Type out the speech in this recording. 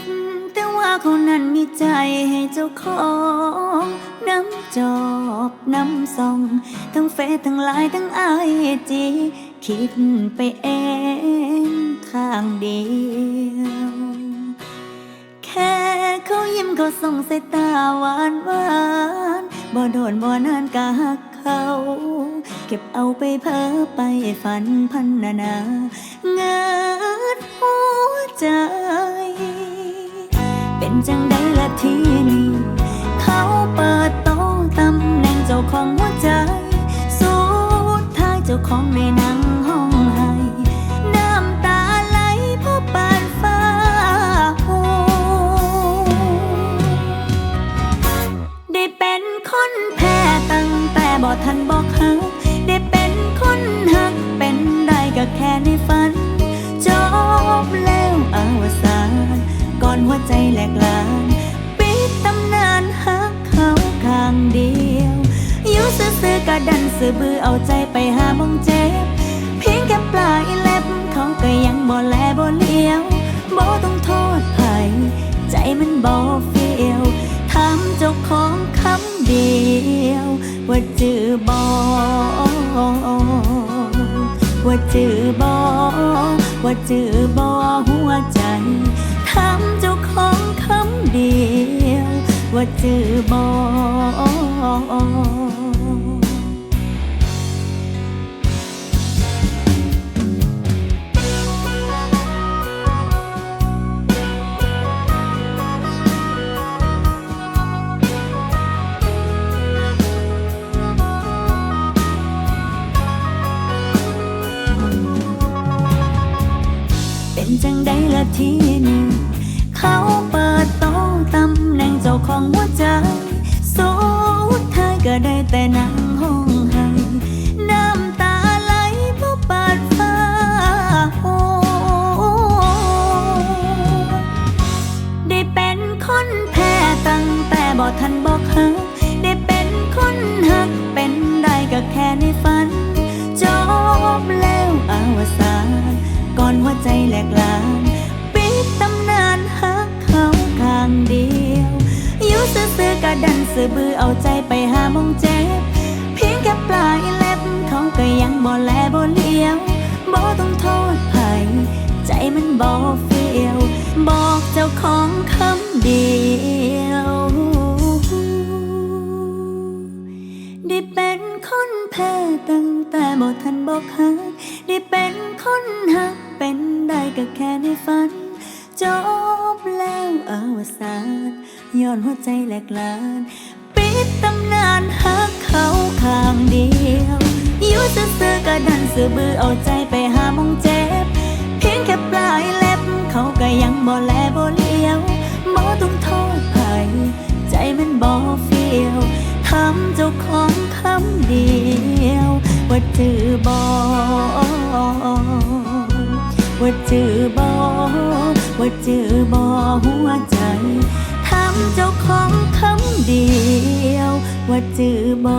ดแต่ว่าเขานั้นมีใจให้เจ้าของ น้ำจอบน้ำส่อง ทั้งเฟซทั้งไลน์ทั้งไอจีคิดไปเองข้างเดียวแค่เขายิ้มเขาส่งสายตาหวานหวานบ่โดนบ่นานกะหักเขาเก็บเอาไปเพ้อไปฝันพันนานาเงิดหัวใจ เป็นจังใดละทีนี้เขาเปิดโตะตำแหน่งเจ้าของหัวใจ สุดท้ายเจ้าของในนัง ซื่อๆกะดันสือบือเอาใจไปหามองเจ็บเพียงแค่ปลายเล็บเขาก็ยังบ่แลบ่เลี้ยวบ่ต้องโทษไผใจมันบ่เฟียวถามเจ้าของคำเดียว ว่าจือบ่ว่าจือบ่ว่าจือบ่หัวใจถามเจ้าของคำเดียว ว่าจือบ่ จังได้ละทีนี้ เขาเปิดโตะตำแหน่งเจ้าของหัวใจสุดท้ายก็ได้แต่นั่งห้องไห้น้ำตาไหลเพราะปาดฟ้าโหได้เป็นคนแพ้ตั้งแต่บ่ทันบอกหักได้เป็นคนหักเป็นได้ก็แค่ในฝันจบ ใจแหลกลาน ปิดตำนานหักเขาข้างเดียวอยู่ซื่อๆกะดันสื่อบือเอาใจไปหามองเจ็บ เพียงแค่ปลายเล็บเขาก็ยังบ่แลบ่เลี้ยวบ่ต้องโทษไผใจมันบ่เฟียว บอกเจ้าของคำเดียว แพ้ตั้งแต่บ่ทันบอกหักได้เป็นคนหักเป็นได้ก็แค่ในฝัน จบแล้วอวสานย้อนหัวใจแหลกลาน ปิดตำนานหักเขาข้างเดียวอยู่ซื่อๆกะดันสื่อบือเอาใจไปหามองเจ็บ เพียงแค่ปลายเล็บ เขาก็ยังบ่แลบ่เลี้ยวบ่ต้องโทษไผใจมันบ่เฟียวถามเจ้าของคำเดียว ว่าจือบ่ว่าจือบ่ว่าจือบอหัวใจถามเจ้าของคำเดียว ว่าจือบ่